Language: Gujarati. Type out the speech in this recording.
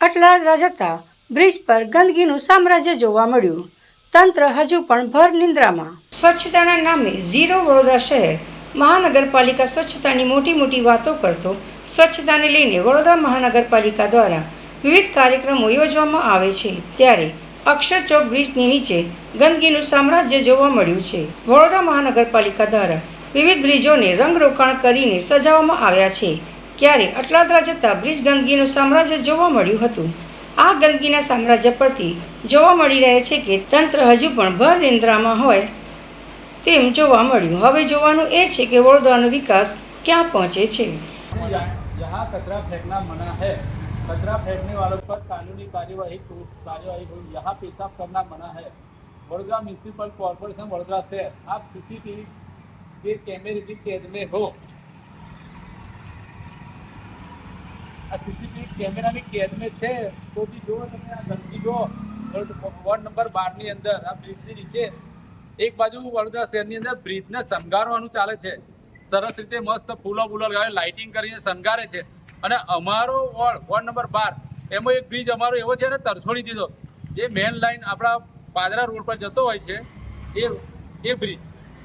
અટલાદરા જતા બ્રિજ પર ગંદકીનું સામ્રાજ્ય જોવા મળ્યું. તંત્ર હજુ પણ ભર નિંદ્રામાં. સ્વચ્છતાના નામે ઝીરો વડોદરા શહેર મહાનગરપાલિકા સ્વચ્છતાની મોટી મોટી વાતો કરતો સ્વચ્છતાને લઈને વડોદરા મહાનગરપાલિકા દ્વારા વિવિધ કાર્યક્રમો યોજવામાં આવે છે. ત્યારે અક્ષર ચોક બ્રિજની નીચે ગંદકીનું સામ્રાજ્ય જોવા મળ્યું છે. વડોદરા મહાનગરપાલિકા દ્વારા વિવિધ બ્રિજોને રંગરોકાણ કરીને સજાવવામાં આવ્યા છે. ક્યારે અટલાદરા જતા બ્રિજ ગંદકીનું સામ્રાજ્ય જોવા મળ્યું હતું આ ગંદકીના સામ્રાજ્ય પરથી જોવા મળી રહે છે કે તંત્ર હજુ પણ ભર નિંદ્રામાં હોય તેમ જોવા મળ્યું હવે જોવાનું એ છે કે વડોદરાનો વિકાસ ક્યાં પહોંચે છે यहाँ कचरा फेंकना मना है कचरा फेंकने वालों पर कानूनी कार्यवाही कार्यवाही हुई यहाँ पेशाब करना मना है वडोदरा म्यूनिसिपल कॉरपोरेशन वडोदरा शहर आप सीसीटीवी के कैमरे की कैद में हो આ સીસીટીવી કેમેરાની કેદને છે, તો બી જો તમે આ ગંદકી જો વોર્ડ નંબર બારની અંદર, આ બ્રિજની નીચે, એક બાજુ વડોદરા શહેરની અંદર બ્રિજને શણગારવાનું ચાલે છે. સરસ રીતે મસ્ત ફૂલો ફૂલો લગાવી લાઇટિંગ કરીને શણગારે છે. અને અમારો વોર્ડ વોર્ડ નંબર બાર, એમાં એક બ્રિજ અમારો એવો છે ને તરછોડી દીધો. જે મેન લાઈન આપણા પાદરા રોડ પર જતો હોય છે, એ એ બ્રિજ.